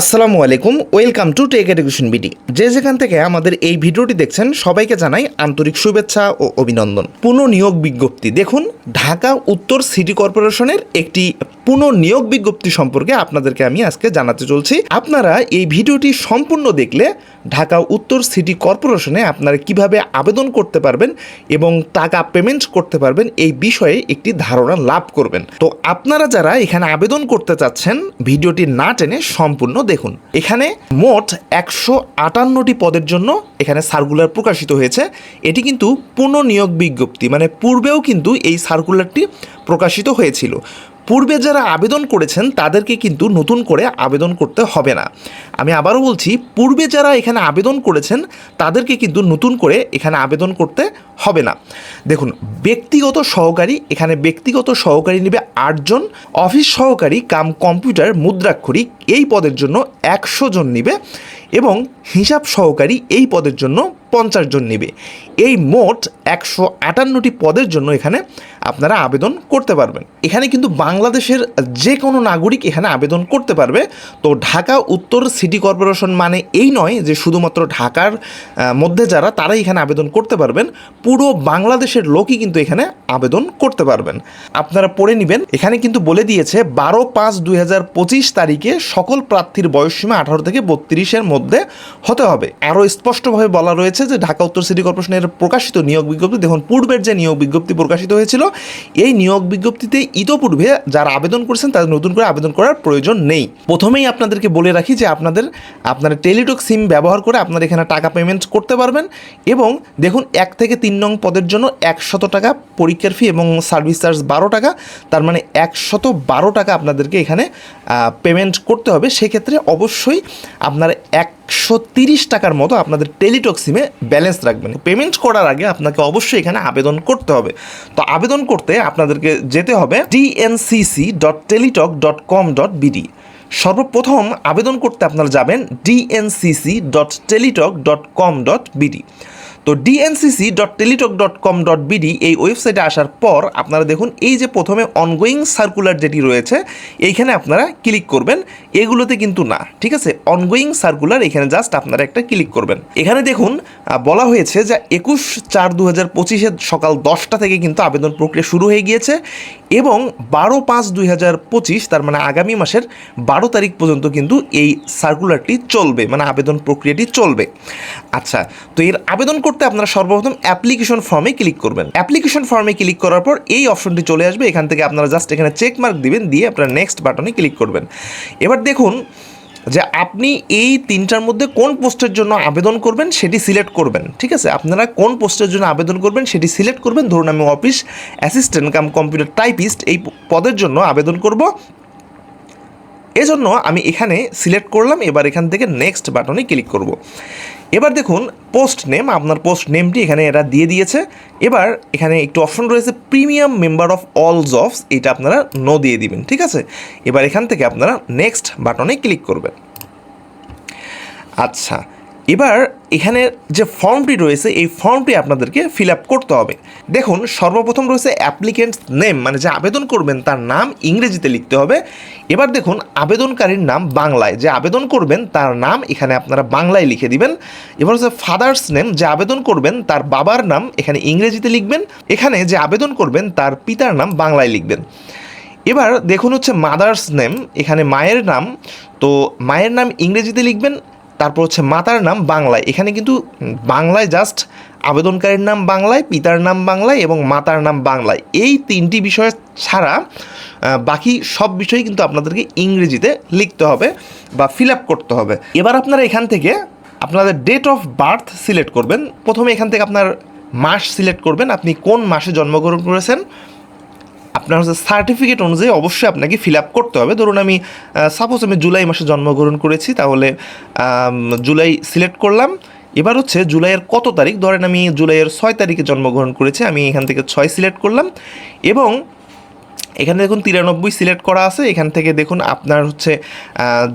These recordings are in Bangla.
আসসালামু আলাইকুম, welcome to tech education BD. যে যেখান থেকে আমাদের এই ভিডিওটি দেখছেন, সবাইকে জানাই আন্তরিক শুভেচ্ছা ও অভিনন্দন। পুনঃনিয়োগ বিজ্ঞপ্তি। দেখুন, ঢাকা উত্তর সিটি কর্পোরেশনের একটি পুনঃনিয়োগ বিজ্ঞপ্তি সম্পর্কে আপনাদেরকে আমি আজকে জানাতে চলছি। আপনারা এই ভিডিওটি সম্পূর্ণ দেখলে ঢাকা উত্তর সিটি কর্পোরেশনে আপনারা কীভাবে আবেদন করতে পারবেন এবং টাকা পেমেন্ট করতে পারবেন এই বিষয়ে একটি ধারণা লাভ করবেন। তো আপনারা যারা এখানে আবেদন করতে চাচ্ছেন, ভিডিওটি না টেনে সম্পূর্ণ দেখুন। এখানে মোট একশো আটান্নটি পদের জন্য এখানে সার্কুলার প্রকাশিত হয়েছে। এটি কিন্তু পুনঃনিয়োগ বিজ্ঞপ্তি মানে পূর্বেও কিন্তু এই সার্কুলারটি প্রকাশিত হয়েছিল। পূর্বে যারা আবেদন করেছেন, তাদেরকে কিন্তু নতুন করে আবেদন করতে হবে না। আমি আবারও বলছি, পূর্বে যারা এখানে আবেদন করেছেন, তাদেরকে কিন্তু নতুন করে এখানে আবেদন করতে হবে না। দেখুন, ব্যক্তিগত সহকারী, এখানে ব্যক্তিগত সহকারী নেবে আটজন অফিস সহকারী কাম কম্পিউটার মুদ্রাক্ষরিক এই পদের জন্য একশো জন নেবে এবং হিসাব সহকারী এই পদের জন্য পঞ্চাশ জন নেবে। এই মোট একশো আটান্নটি পদের জন্য এখানে আপনারা আবেদন করতে পারবেন। এখানে কিন্তু বাংলাদেশের যে কোনো নাগরিক এখানে আবেদন করতে পারবে। তো ঢাকা উত্তর সিটি কর্পোরেশন মানে এই নয় যে শুধুমাত্র ঢাকার মধ্যে যারা, তারাই এখানে আবেদন করতে পারবেন। পুরো বাংলাদেশের লোকই কিন্তু এখানে আবেদন করতে পারবেন। আপনারা পড়ে নেবেন। এখানে কিন্তু বলে দিয়েছে, বারো পাঁচ দুই তারিখে সকল প্রার্থীর বয়সসীমা আঠারো থেকে বত্রিশের মধ্যে হতে হবে। আরও স্পষ্টভাবে বলা রয়েছে যে ঢাকা উত্তর সিটি কর্পোরেশনের প্রকাশিত নিয়োগ বিজ্ঞপ্তি, দেখুন, পূর্বের যে নিয়োগ বিজ্ঞপ্তি প্রকাশিত হয়েছিল, এই নিয়োগ বিজ্ঞপ্তিতে ইতোপূর্বে যারা আবেদন করেছেন তাদের নতুন করে আবেদন করার প্রয়োজন নেই। প্রথমেই আপনাদেরকে বলে রাখি যে আপনাদের আপনার টেলিটক সিম ব্যবহার করে আপনারা এখানে টাকা পেমেন্ট করতে পারবেন এবং দেখুন, এক থেকে তিন নং পদের জন্য একশত টাকা পরীক্ষার ফি এবং সার্ভিস চার্জ বারো টাকা, তার মানে একশত বারো টাকা আপনাদেরকে এখানে পেমেন্ট করতে হবে, সেক্ষেত্রে অবশ্যই আপনার একশো তিরিশ টাকার মতো আপনাদের টেলিটক সিমে ব্যালেন্স রাখবেন। পেমেন্ট করার আগে আপনাকে অবশ্যই এখানে আবেদন করতে হবে। তো আবেদন করতে আপনাদেরকে যেতে হবে DNCC dot Teletalk dot com dot BD সর্বপ্রথম আবেদন করতে আপনারা যাবেন DNCC dot Teletalk dot com dot BD তো DNCC dot Teletalk dot com dot BD এই ওয়েবসাইটে আসার পর আপনারা দেখুন, এই যে প্রথমে অনগোয়িং সার্কুলার যেটি রয়েছে, এইখানে আপনারা ক্লিক করবেন, এগুলোতে কিন্তু না, ঠিক আছে? অনগোয়িং সার্কুলার এখানে জাস্ট আপনারা একটা ক্লিক করবেন। এখানে দেখুন বলা হয়েছে যে একুশ চার দু হাজার পঁচিশের সকাল দশটা থেকে কিন্তু আবেদন প্রক্রিয়া শুরু হয়ে গিয়েছে এবং বারো পাঁচ দুই হাজার পঁচিশ, তার মানে আগামী মাসের বারো তারিখ পর্যন্ত কিন্তু এই সার্কুলারটি চলবে মানে আবেদন প্রক্রিয়াটি চলবে। আচ্ছা তো এর আবেদন করতে আপনারা সর্বপ্রথম অ্যাপ্লিকেশন ফর্মে ক্লিক করবেন। অ্যাপ্লিকেশন ফর্মে ক্লিক করার পর এই অপশনটি চলে আসবে। এখান থেকে আপনারা জাস্ট এখানে চেক মার্ক দিবেন, দিয়ে আপনারা নেক্সট বাটনে ক্লিক করবেন। এবার দেখুন যে আপনি এই তিনটার মধ্যে কোন পোস্টের জন্য আবেদন করবেন সেটি সিলেক্ট করবেন, ঠিক আছে? আপনারা কোন পোস্টের জন্য আবেদন করবেন সেটি সিলেক্ট করবেন। ধরুন আমি office assistant cum computer typist এই পদের জন্য আবেদন করব। এজন্য আমি এখানে সিলেক্ট করলাম, এবার এখান থেকে নেক্সট বাটনে ক্লিক করব। এবার দেখুন পোস্ট নেম আপনার পোস্ট নেমটি এখানে এরা দিয়ে দিয়েছে। এবার এখানে একটু অপশন রয়েছে premium member of all jobs এটা আপনারা নো দিয়ে দিবেন, ঠিক আছে? এবার এখান থেকে আপনারা নেক্সট বাটনে ক্লিক করবেন। আচ্ছা এবার এখানে যে ফর্মটি রয়েছে, এই ফর্মটি আপনাদেরকে ফিল আপ করতে হবে। দেখুন, সর্বপ্রথম রয়েছে অ্যাপ্লিকেন্টস নেম মানে যে আবেদন করবেন তার নাম ইংরেজিতে লিখতে হবে। এবার দেখুন, আবেদনকারীর নাম বাংলায়। যে আবেদন করবেন তার নাম এখানে আপনারা বাংলায় লিখে দিবেন। এবার হচ্ছে ফাদার্স নেম যে আবেদন করবেন তার বাবার নাম এখানে ইংরেজিতে লিখবেন। এখানে যে আবেদন করবেন তার পিতার নাম বাংলায় লিখবেন। এবার দেখুন হচ্ছে মাদার্স নেম এখানে মায়ের নাম। তো মায়ের নাম ইংরেজিতে লিখবেন তারপর হচ্ছে মাতার নাম বাংলায়। এখানে কিন্তু বাংলায় জাস্ট আবেদনকারীর নাম বাংলায়, পিতার নাম বাংলায় এবং মাতার নাম বাংলায়। এই তিনটি বিষয় ছাড়া বাকি সব বিষয় কিন্তু আপনাদেরকে ইংরেজিতে লিখতে হবে বা ফিল আপ করতে হবে। এবার আপনারা এখান থেকে আপনাদের ডেট অফ বার্থ সিলেক্ট করবেন। প্রথমে এখান থেকে আপনার মাস সিলেক্ট করবেন। আপনি কোন মাসে জন্মগ্রহণ করেছেন? আপনার হচ্ছে সার্টিফিকেট অনুযায়ী অবশ্যই আপনাকে ফিল আপ করতে হবে। ধরুন আমি সাপোজ আমি জুলাই মাসে জন্মগ্রহণ করেছি, তাহলে জুলাই সিলেক্ট করলাম। এবার হচ্ছে জুলাইয়ের কত তারিখ? ধরেন আমি জুলাইয়ের ছয় তারিখে জন্মগ্রহণ করেছি, আমি এখান থেকে ছয় সিলেক্ট করলাম। এবং এখানে দেখুন তিরানব্বই সিলেক্ট করা আছে। এখান থেকে দেখুন আপনার হচ্ছে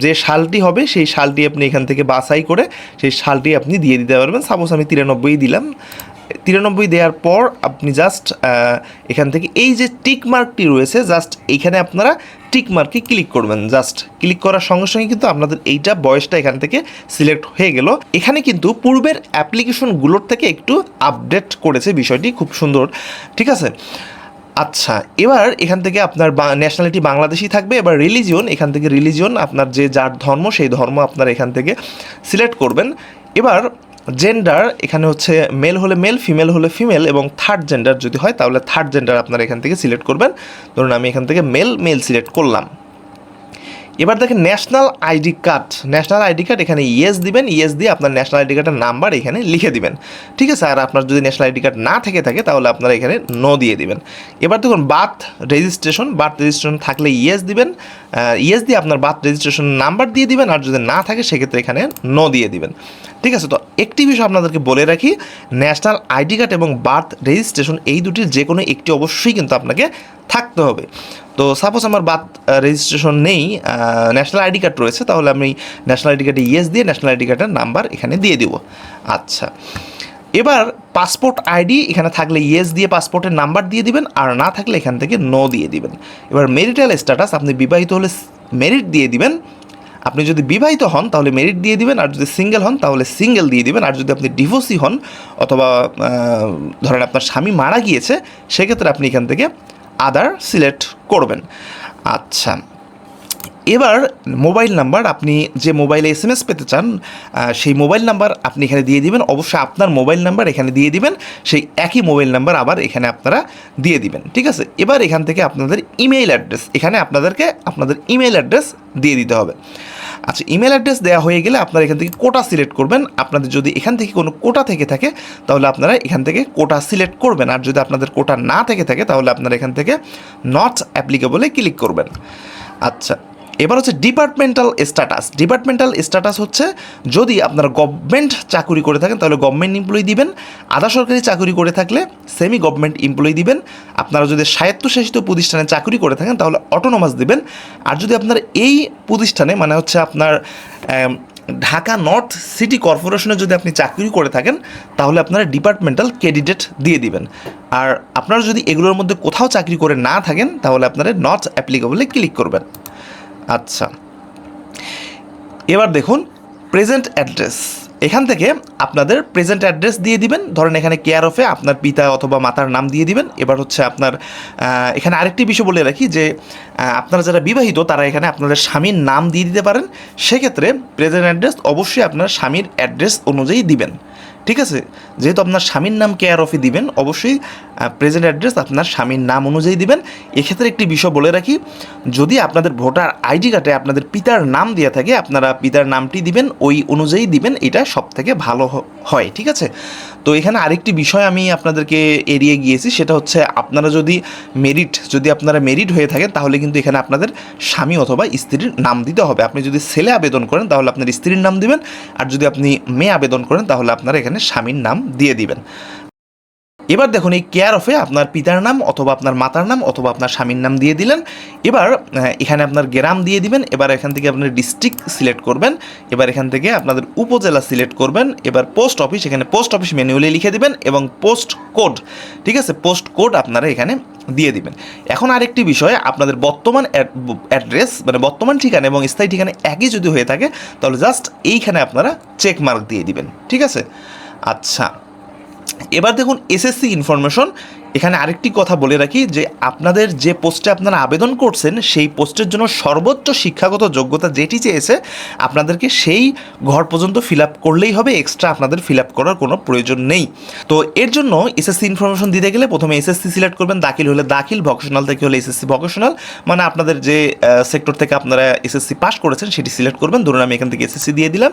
যে শালটি হবে, সেই শালটি আপনি এখান থেকে বাছাই করে, সেই শালটি আপনি দিয়ে দিতে পারবেন। সাপোজ আমি তিরানব্বই দিলাম। তিরানব্বই দেওয়ার পর আপনি জাস্ট এখান থেকে এই যে টিক মার্কটি রয়েছে জাস্ট এইখানে আপনারা টিক মার্কে ক্লিক করবেন। জাস্ট ক্লিক করার সঙ্গে সঙ্গে কিন্তু আপনাদের এইটা বয়সটা এখান থেকে সিলেক্ট হয়ে গেল। এখানে কিন্তু পূর্বের অ্যাপ্লিকেশনগুলোর থেকে একটু আপডেট করেছে বিষয়টি, খুব সুন্দর। ঠিক আছে? আচ্ছা এবার এখান থেকে আপনার ন্যাশনালিটি বাংলাদেশি থাকবে। এবার রিলিজিয়ন এখান থেকে রিলিজিয়ন আপনার যে যার ধর্ম, সেই ধর্ম আপনার এখান থেকে সিলেক্ট করবেন। এবার জেন্ডার এখানে হচ্ছে মেল হলে মেল ফিমেল হলে ফিমেল এবং থার্ড জেন্ডার যদি হয়, তাহলে থার্ড জেন্ডার আপনারা এখান থেকে সিলেক্ট করবেন। ধরুন আমি এখান থেকে মেল মেল সিলেক্ট করলাম। এবার দেখেন national ID card national ID card এখানে ইয়েস দিবেন ইয়েস দিয়ে আপনার ন্যাশনাল আইডি কার্ডের নাম্বার এখানে লিখে দিবেন। ঠিক আছে? আর আপনার যদি ন্যাশনাল আইডি কার্ড না থেকে থাকে, তাহলে আপনারা এখানে নো দিয়ে দিবেন। এবার দেখুন বার্থ রেজিস্ট্রেশন বার্থ রেজিস্ট্রেশন থাকলে ইয়েস দিবেন ইয়েস দিয়ে আপনার বার্থ রেজিস্ট্রেশন নাম্বার দিয়ে দিবেন, আর যদি না থাকে, সেক্ষেত্রে এখানে নো দিয়ে দিবেন। ঠিক আছে? তো একটি বিষয় আপনাদেরকে বলে রাখি ন্যাশনাল আইডি কার্ড এবং বার্থ রেজিস্ট্রেশন এই দুটির যে কোনো একটি অবশ্যই কিন্তু আপনাকে থাকতে হবে। তো সাপোজ আমার বার্থ রেজিস্ট্রেশন নেই ন্যাশনাল আইডি কার্ড রয়েছে, তাহলে আমি ন্যাশনাল আইডি কার্ডে ইয়েস দিয়ে ন্যাশনাল আইডি কার্ডের নাম্বার এখানে দিয়ে দিব। আচ্ছা। এবার পাসপোর্ট আইডি এখানে থাকলে ইয়েস দিয়ে পাসপোর্টের নাম্বার দিয়ে দিবেন, আর না থাকলে এখান থেকে নো দিয়ে দিবেন। এবার মেরিটাল স্ট্যাটাস আপনি বিবাহিত হলে মেরিট দিয়ে দিবেন। আপনি যদি বিবাহিত হন, তাহলে মেরিট দিয়ে দিবেন, আর যদি সিঙ্গেল হন, তাহলে সিঙ্গেল দিয়ে দিবেন, আর যদি আপনি ডিভোর্সি হন, অথবা ধরেন আপনার স্বামী মারা গিয়েছে, সেক্ষেত্রে আপনি এখান থেকে আদার সিলেক্ট করবেন। আচ্ছা এবার মোবাইল নাম্বার আপনি যে মোবাইলে এস এম এস পেতে চান সেই মোবাইল নাম্বার আপনি এখানে দিয়ে দিবেন। অবশ্যই আপনার মোবাইল নাম্বার এখানে দিয়ে দিবেন। সেই একই মোবাইল নাম্বার আবার এখানে আপনারা দিয়ে দিবেন, ঠিক আছে? এবার এখান থেকে আপনাদের ইমেইল অ্যাড্রেস এখানে আপনাদেরকে আপনাদের ইমেইল অ্যাড্রেস দিয়ে দিতে হবে। আচ্ছা ইমেল অ্যাড্রেস দেওয়া হয়ে গেলে আপনারা এখান থেকে কোটা সিলেক্ট করবেন। আপনাদের যদি এখান থেকে কোনো কোটা থেকে থাকে, তাহলে আপনারা এখান থেকে কোটা সিলেক্ট করবেন। আর যদি আপনাদের কোটা না থেকে থাকে, তাহলে আপনারা এখান থেকে নট অ্যাপ্লিকেবলে ক্লিক করবেন। আচ্ছা এবার হচ্ছে ডিপার্টমেন্টাল স্ট্যাটাস ডিপার্টমেন্টাল স্ট্যাটাস হচ্ছে যদি আপনারা গভর্নমেন্ট চাকুরি করে থাকেন, তাহলে গভর্নমেন্ট এমপ্লয়ি দিবেন। আধা সরকারি চাকুরি করে থাকলে সেমি গভর্নমেন্ট এমপ্লয়ি দিবেন। আপনারা যদি স্বায়ত্তশাসিত প্রতিষ্ঠানে চাকুরি করে থাকেন, তাহলে অটোনোমাস দিবেন। আর যদি আপনার এই প্রতিষ্ঠানে মানে হচ্ছে আপনার ঢাকা নর্থ সিটি কর্পোরেশনে যদি আপনি চাকরি করে থাকেন, তাহলে আপনারা ডিপার্টমেন্টাল ক্যান্ডিডেট দিয়ে দিবেন। আর আপনারা যদি এগুলোর মধ্যে কোথাও চাকরি করে না থাকেন, তাহলে আপনারা নট অ্যাপ্লিকেবলে ক্লিক করবেন। আচ্ছা। এবার দেখুন প্রেজেন্ট অ্যাড্রেস এখান থেকে আপনাদের প্রেজেন্ট অ্যাড্রেস দিয়ে দিবেন। ধরেন এখানে কেয়ার অফে আপনার পিতা অথবা মাতার নাম দিয়ে দিবেন। এবার হচ্ছে আপনার এখানে আরেকটি বিষয় বলে রাখি যে আপনারা যারা বিবাহিত, তারা এখানে আপনাদের স্বামীর নাম দিয়ে দিতে পারেন। সেক্ষেত্রে প্রেজেন্ট অ্যাড্রেস অবশ্যই আপনার স্বামীর অ্যাড্রেস অনুযায়ী দিবেন। ঠিক আছে? যেহেতু আপনার স্বামীর নাম কেয়ার অফে দিবেন, অবশ্যই প্রেজেন্ট অ্যাড্রেস আপনার স্বামীর নাম অনুযায়ী দিবেন। এক্ষেত্রে একটি বিষয় বলে রাখি, যদি আপনাদের ভোটার আইডি কার্ডে আপনাদের পিতার নাম দেওয়া থাকে, আপনারা পিতার নামটি দিবেন, ওই অনুযায়ী দিবেন, এটা সব থেকে ভালো হয়, ঠিক আছে? তো এখানে আরেকটি বিষয় আমি আপনাদেরকে এড়িয়ে গিয়েছি, সেটা হচ্ছে আপনারা যদি মেরিট যদি আপনারা মেরিট হয়ে থাকেন, তাহলে কিন্তু এখানে আপনাদের স্বামী অথবা স্ত্রীর নাম দিতে হবে। আপনি যদি ছেলে আবেদন করেন, তাহলে আপনার স্ত্রীর নাম দিবেন, আর যদি আপনি মেয়ে আবেদন করেন, তাহলে আপনারা এখানে স্বামীর নাম দিয়ে দিবেন। এবার দেখুন এই কেয়ার অফে আপনার পিতার নাম অথবা আপনার মাতার নাম অথবা আপনার স্বামীর নাম দিয়ে দিলেন। এবার এখানে আপনার গ্রাম দিয়ে দিবেন। এবার এখান থেকে আপনার ডিস্ট্রিক্ট সিলেক্ট করবেন। এবার এখান থেকে আপনাদের উপজেলা সিলেক্ট করবেন। এবার পোস্ট অফিস এখানে পোস্ট অফিস ম্যানুয়ালি লিখে দিবেন এবং পোস্ট কোড ঠিক আছে? পোস্ট কোড আপনারা এখানে দিয়ে দিবেন। এখন আরেকটি বিষয়, আপনাদের বর্তমান অ্যাড্রেস মানে বর্তমান ঠিকানা এবং স্থায়ী ঠিকানা একই যদি হয়ে থাকে, তাহলে জাস্ট এইখানে আপনারা চেক মার্ক দিয়ে দিবেন, ঠিক আছে? আচ্ছা। এবার দেখুন এসএসসি ইনফরমেশন এখানে আরেকটি কথা বলে রাখি যে আপনাদের যে পোস্টে আপনারা আবেদন করছেন, সেই পোস্টের জন্য সর্বোচ্চ শিক্ষাগত যোগ্যতা যেটি চেয়েছে, আপনাদেরকে সেই ঘর পর্যন্ত ফিল আপ করলেই হবে, এক্সট্রা আপনাদের ফিল আপ করার কোনো প্রয়োজন নেই। তো এর জন্য এসএসসি ইনফরমেশন দিতে গেলে প্রথমে এসএসসি সিলেক্ট করবেন, দাখিল হলে দাখিল, ভকেশনাল থেকে হলে এসএসসি ভকেশনাল। মানে আপনাদের যে সেক্টর থেকে আপনারা এসএসসি পাস করেছেন, সেটি সিলেক্ট করবেন। ধরুন আমি এখান থেকে এসএসসি দিয়ে দিলাম।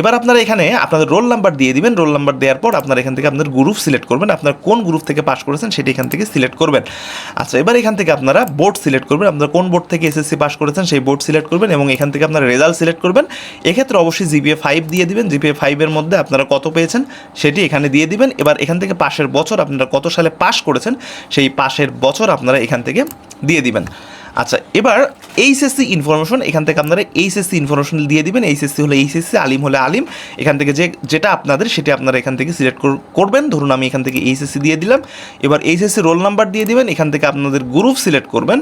এবার আপনারা এখানে আপনাদের রোল নাম্বার দিয়ে দিবেন। রোল নাম্বার দেওয়ার পর আপনারা এখান থেকে আপনাদের গ্রুপ সিলেক্ট করবেন। আপনার কোন গ্রুপ থেকে পাস করেছেন সেটি এখান থেকে সিলেক্ট করবেন। আচ্ছা এবার এখান থেকে আপনারা বোর্ড সিলেক্ট করবেন। আপনারা কোন বোর্ড থেকে এসএসসি পাস করেছেন সেই বোর্ড সিলেক্ট করবেন এবং এখান থেকে আপনারা রেজাল্ট সিলেক্ট করবেন। এক্ষেত্রে অবশ্যই জিপিএ ফাইভ দিয়ে দিবেন। জিপিএ ফাইভের মধ্যে আপনারা কত পেয়েছেন সেটি এখানে দিয়ে দিবেন। এবার এখান থেকে পাশের বছর আপনারা কত সালে পাস করেছেন সেই পাশের বছর আপনারা এখান থেকে দিয়ে দিবেন। আচ্ছা এবার এইচএসসি ইনফরমেশন এখান থেকে আপনারা এইচএসসি ইনফরমেশন দিয়ে দিবেন। এইচএসসি হলে এইচএসসি, আলিম হলে আলিম। এখান থেকে যে যেটা আপনাদের, সেটা আপনারা এখান থেকে সিলেক্ট করবেন। ধরুন আমি এখান থেকে এইচএসসি দিয়ে দিলাম। এবার এইচএসসি রোল নাম্বার দিয়ে দিবেন। এখান থেকে আপনাদের গ্রুপ সিলেক্ট করবেন।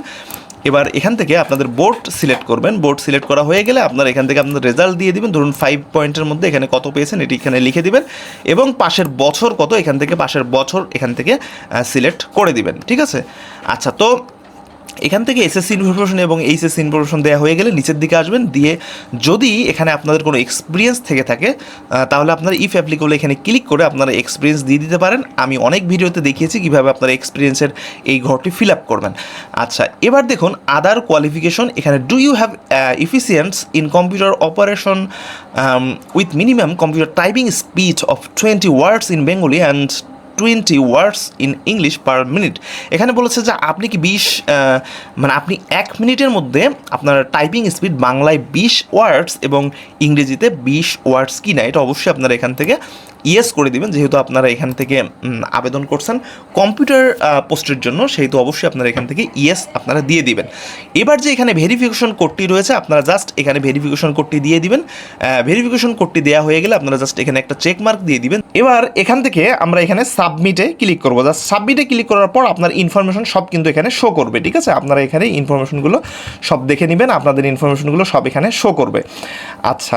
এবার এখান থেকে আপনাদের বোর্ড সিলেক্ট করবেন। বোর্ড সিলেক্ট করা হয়ে গেলে আপনার এখান থেকে আপনাদের রেজাল্ট দিয়ে দিবেন। ধরুন ফাইভ পয়েন্টের মধ্যে এখানে কত পেয়েছেন, এটি এখানে লিখে দিবেন। এবং পাশের বছর কত, এখান থেকে পাশের বছর এখান থেকে সিলেক্ট করে দিবেন। ঠিক আছে? আচ্ছা তো এখান থেকে এসএসসি ইনফরমেশন এবং এইচএসসি ইনফরমেশন দেওয়া হয়ে গেলে নিচের দিকে আসবেন। দিয়ে যদি এখানে আপনাদের কোনো এক্সপিরিয়েন্স থেকে থাকে তাহলে আপনারা ইফ অ্যাপ্লিকেবল এখানে ক্লিক করে আপনারা এক্সপিরিয়েন্স দিয়ে দিতে পারেন। আমি অনেক ভিডিওতে দেখিয়েছি কীভাবে আপনারা এক্সপিরিয়েন্সের এই ঘরটি ফিল আপ করবেন। আচ্ছা এবার দেখুন আদার কোয়ালিফিকেশন এখানে do you have efficiency in computer operation with minimum computer typing speed of twenty words in Bengali and twenty words in English per minute এখানে বলেছে যে আপনি কি বিশ মানে আপনি এক মিনিটের মধ্যে আপনার টাইপিং স্পিড বাংলায় বিশ ওয়ার্ডস এবং ইংরেজিতে বিশ ওয়ার্ডস কি না এটা অবশ্যই আপনারা এখান থেকে ইয়েস করে দিবেন, যেহেতু আপনারা এখান থেকে আবেদন করছেন। কম্পিউটার পোস্টের জন্য সেহেতু অবশ্যই আপনারা এখান থেকে ইয়েস আপনারা দিয়ে দিবেন। এবার যে এখানে ভেরিফিকেশন কোডটি রয়েছে, আপনারা জাস্ট এখানে ভেরিফিকেশন কোডটি দিয়ে দিবেন। ভেরিফিকেশন কোডটি দেওয়া হয়ে গেলে আপনারা জাস্ট এখানে একটা চেক মার্ক দিয়ে দিবেন। এবার এখান থেকে আমরা এখানে সাবমিটে ক্লিক করব। জাস্ট সাবমিটে ক্লিক করার পর আপনার ইনফরমেশন সব কিন্তু এখানে শো করবে, ঠিক আছে? আপনারা এখানে ইনফরমেশনগুলো সব দেখে নেবেন, আপনাদের ইনফরমেশনগুলো সব এখানে শো করবে। আচ্ছা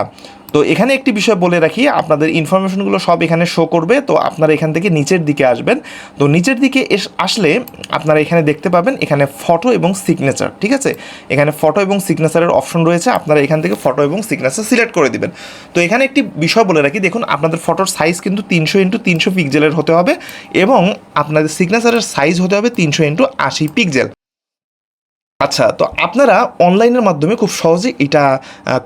তো এখানে একটি বিষয় বলে রাখি, আপনাদের ইনফরমেশনগুলো সব এখানে শো করবে, তো আপনারা এখান থেকে নিচের দিকে আসবেন। তো নিচের দিকে আসলে আপনারা এখানে দেখতে পাবেন এখানে ফটো এবং সিগনেচার ঠিক আছে? এখানে ফটো এবং সিগনেচারের অপশন রয়েছে, আপনারা এখান থেকে ফটো এবং সিগনেচার সিলেক্ট করে দিবেন। তো এখানে একটি বিষয় বলে রাখি, দেখুন আপনাদের ফটোর সাইজ কিন্তু তিনশো ইন্টু তিনশো পিক্সেলের হতে হবে এবং আপনাদের সিগনেচারের সাইজ হতে হবে তিনশো ইন্টু আশি পিক্সেল আচ্ছা তো আপনারা অনলাইনের মাধ্যমে খুব সহজে এটা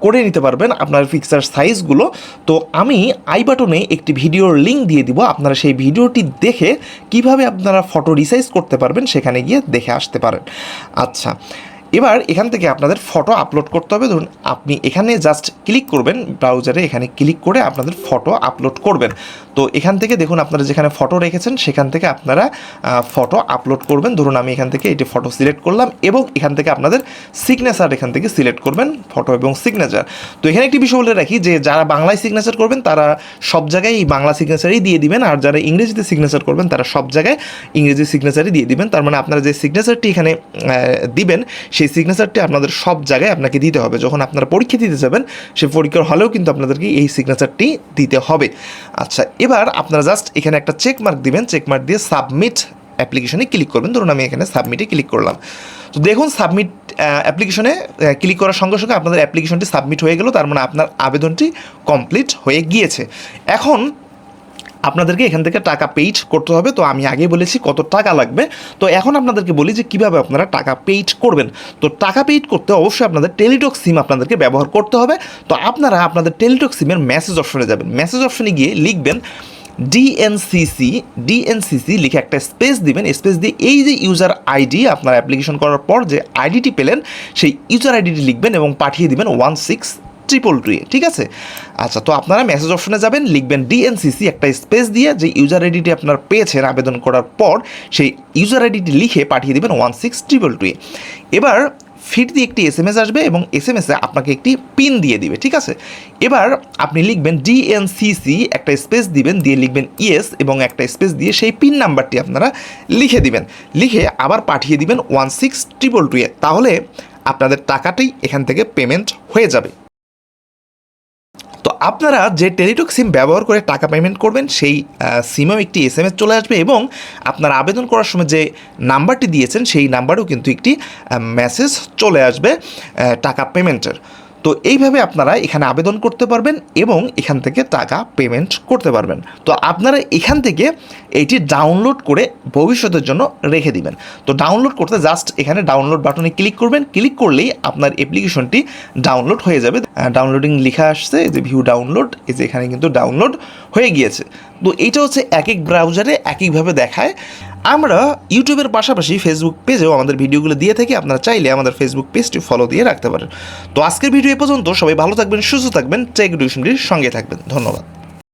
করে নিতে পারবেন আপনার ফিক্সার সাইজগুলো তো আমি আই বাটনে একটি ভিডিওর লিঙ্ক দিয়ে দিব। আপনারা সেই ভিডিওটি দেখে কীভাবে আপনারা ফটো রিসাইজ করতে পারবেন সেখানে গিয়ে দেখে আসতে পারেন। আচ্ছা এবার এখান থেকে আপনাদের ফটো আপলোড করতে হবে। ধরুন, আপনি এখানে জাস্ট ক্লিক করবেন ব্রাউজারে এখানে ক্লিক করে আপনাদের ফটো আপলোড করবেন। তো এখান থেকে দেখুন, আপনারা যেখানে ফটো রেখেছেন, সেখান থেকে আপনারা ফটো আপলোড করবেন। ধরুন, আমি এখান থেকে এটি ফটো সিলেক্ট করলাম এবং এখান থেকে আপনাদের সিগনেচার এখান থেকে সিলেক্ট করবেন ফটো এবং সিগনেচার তো এখানে একটি বিষয় বলে রাখি যে, যারা বাংলায় সিগনেচার করবেন, তারা সব জায়গায় এই বাংলা সিগনেচারই দিয়ে দিবেন। আর যারা ইংরেজিতে সিগনেচার করবেন, তারা সব জায়গায় ইংরেজি সিগনেচারই দিয়ে দিবেন। তার মানে আপনারা যে সিগনেচারটি এখানে দিবেন সেই সিগনেচারটি আপনাদের সব জায়গায় আপনাকে দিতে হবে। যখন আপনারা পরীক্ষা দিতে যাবেন সেই পরীক্ষার হলেও কিন্তু আপনাদেরকে এই সিগনেচারটি দিতে হবে। আচ্ছা এবার আপনারা জাস্ট এখানে একটা চেক মার্ক দিবেন। চেক মার্ক দিয়ে সাবমিট অ্যাপ্লিকেশনে ক্লিক করবেন। ধরুন আমি এখানে সাবমিটে ক্লিক করলাম। তো দেখুন সাবমিট অ্যাপ্লিকেশনে ক্লিক করার সঙ্গে সঙ্গে আপনাদের অ্যাপ্লিকেশনটি সাবমিট হয়ে গেল। তার মানে আপনার আবেদনটি কমপ্লিট হয়ে গিয়েছে। এখন আপনাদেরকে এখান থেকে টাকা পেইড করতে হবে। তো আমি আগেই বলেছি কত টাকা লাগবে। তো এখন আপনাদেরকে বলি যে কীভাবে আপনারা টাকা পেইড করবেন। তো টাকা পেইড করতে অবশ্যই আপনাদের টেলিটক সিম আপনাদেরকে ব্যবহার করতে হবে। তো আপনারা আপনাদের টেলিটক সিমের মেসেজ অপশনে যাবেন। মেসেজ অপশনে গিয়ে লিখবেন ডিএনসিসি ডিএনসিসি লিখে একটা স্পেস দিবেন। স্পেস দিয়ে এই যে ইউজার আইডি আপনার অ্যাপ্লিকেশন করার পর যে আইডিটি পেলেন, সেই ইউজার আইডিটি লিখবেন এবং পাঠিয়ে দিবেন ওয়ান সিক্স ট্রিপল টুয়ে ঠিক আছে? আচ্ছা তো আপনারা মেসেজ অপশনে যাবেন, লিখবেন ডিএনসিসি একটা স্পেস দিয়ে, যে ইউজার আইডিটি আপনার পেয়েছেন আবেদন করার পর, সেই ইউজার আইডিটি লিখে পাঠিয়ে দেবেন ওয়ান সিক্স ট্রিপল টুয়ে এবার ফিট দিয়ে একটি এস এম এস আসবে এবং এস এম এসে আপনাকে একটি পিন দিয়ে দিবে, ঠিক আছে? এবার, আপনি লিখবেন ডিএনসিসি একটা স্পেস দিবেন, দিয়ে লিখবেন ইয়েস এবং একটা স্পেস দিয়ে সেই পিন নাম্বারটি আপনারা লিখে দিবেন। লিখে আবার পাঠিয়ে দিবেন ওয়ান সিক্স ট্রিপল টুয়ে তাহলে আপনাদের টাকাটাই এখান থেকে পেমেন্ট হয়ে যাবে। আপনারা যে টেলিটক সিম ব্যবহার করে টাকা পেমেন্ট করবেন, সেই সিমেও একটি এস চলে আসবে এবং আপনার আবেদন করার সময় যে নাম্বারটি দিয়েছেন, সেই নাম্বারেও কিন্তু একটি মেসেজ চলে আসবে টাকা পেমেন্টের তো এইভাবে আপনারা এখানে আবেদন করতে পারবেন এবং এখান থেকে টাকা পেমেন্ট করতে পারবেন। তো আপনারা এখান থেকে এইটি ডাউনলোড করে ভবিষ্যতের জন্য রেখে দিবেন। তো ডাউনলোড করতে জাস্ট এখানে ডাউনলোড বাটনে ক্লিক করবেন। ক্লিক করলেই আপনার অ্যাপ্লিকেশনটি ডাউনলোড হয়ে যাবে। ডাউনলোডিং লেখা আসছে যে ভিউ ডাউনলোড এই যে এখানে কিন্তু ডাউনলোড হয়ে গিয়েছে। তো এইটা হচ্ছে এক এক ব্রাউজারে এক একভাবে দেখায়। আমরা ইউটিউবের পাশাপাশি ফেসবুক পেজেও আমাদের ভিডিওগুলো দিয়ে থাকি, আপনারা চাইলে আমাদের ফেসবুক পেজটি ফলো দিয়ে রাখতে পারেন। তো আজকের ভিডিও এ পর্যন্ত সবাই ভালো থাকবেন, সুস্থ থাকবেন টেক ডিউশনটির সঙ্গে থাকবেন। ধন্যবাদ।